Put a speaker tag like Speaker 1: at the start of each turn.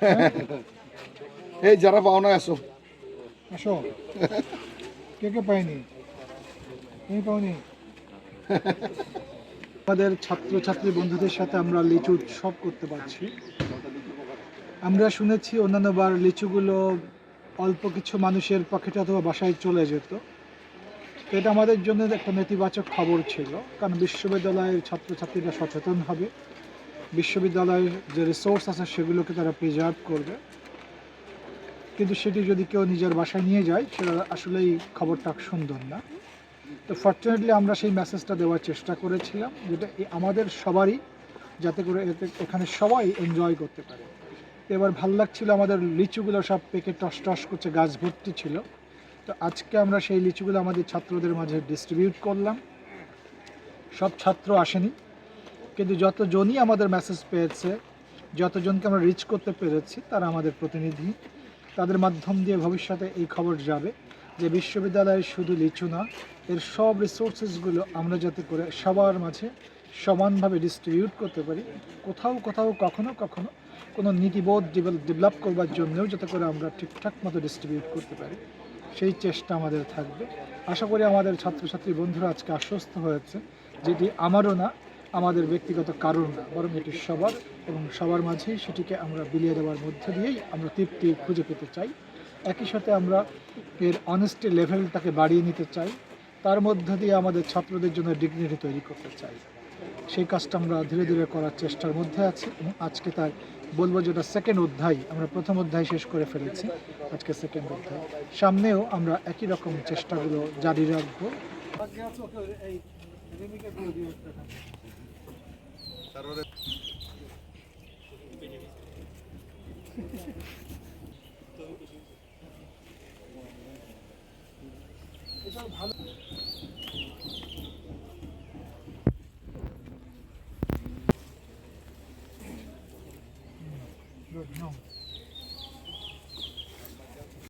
Speaker 1: এই, যারা পাও না আসো।
Speaker 2: আসো। কে কে পাইনি তুমি পাওনি? আমাদের ছাত্রছাত্রী বন্ধুদের সাথে আমরা লিচু উৎসব করতে পারছি। আমরা শুনেছি অন্যান্য বার লিচুগুলো অল্প কিছু মানুষের পকেটে অথবা বাসায় চলে যেত। তো এটা আমাদের জন্য একটা নেতিবাচক খবর ছিল, কারণ বিশ্ববিদ্যালয়ের ছাত্রছাত্রীরা সচেতন হবে। বিশ্ববিদ্যালয়ের যে রিসোর্স আছে সেগুলোকে তারা প্রিজার্ভ করবে। কিন্তু সেটি যদি কেউ নিজের বাসায় নিয়ে যায়, সেটা আসলেই খবরটা সুন্দর না। তো ফর্চুনেটলি আমরা সেই মেসেজটা দেওয়ার চেষ্টা করেছিলাম, যেটা আমাদের সবারই যাতে করে এখানে সবাই এনজয় করতে পারে। এবার ভালো লাগছিল আমাদের লিচুগুলো সব পেকে টস টস করছে, গাছ ভর্তি ছিল। তো আজকে আমরা সেই লিচুগুলো আমাদের ছাত্রদের মাঝে ডিস্ট্রিবিউট করলাম। সব ছাত্র আসেনি। কিন্তু যতজনই আমাদের মেসেজ পেয়েছে, যতজনকে আমরা রিচ করতে পেরেছি, তারা আমাদের প্রতিনিধি। তাদের মাধ্যম দিয়ে ভবিষ্যতে এই খবর যাবে যে বিশ্ববিদ্যালয়ে শুধু লিচু না, এর সব রিসোর্সেসগুলো আমরা যাতে করে সবার মাঝে সমানভাবে ডিস্ট্রিবিউট করতে পারি, কোথাও কোথাও কখনো কখনো কোনো নীতিবোধ ডেভেলপ করবার জন্যও যাতে করে আমরা ঠিকঠাক মতো ডিস্ট্রিবিউট করতে পারি, সেই চেষ্টা আমাদের থাকবে। আশা করি আমাদের ছাত্রছাত্রী বন্ধুরা আজকে আশ্বস্ত হয়েছে, যেটি আমারও না আমাদের ব্যক্তিগত কারণ না, বরং এটি সবার এবং সবার মাঝেই সেটিকে আমরা বিলিয়ে দেওয়ার মধ্যে দিয়েই আমরা তৃপ্তি খুঁজে পেতে চাই। একই সাথে আমরা এর অনেস্টি লেভেলটাকে বাড়িয়ে নিতে চাই। তার মধ্য দিয়ে আমাদের ছাত্রদের জন্য ডিগনিটি তৈরি করতে চাই। সেই কাজটা আমরা ধীরে ধীরে করার চেষ্টার মধ্যে আছি এবং আজকে তার বলব যেটা সেকেন্ড অধ্যায়, আমরা প্রথম অধ্যায় শেষ করে ফেলেছি, আজকে সেকেন্ড অধ্যায়। সামনেও আমরা একই রকম চেষ্টাগুলো জারি রাখব। Good, no.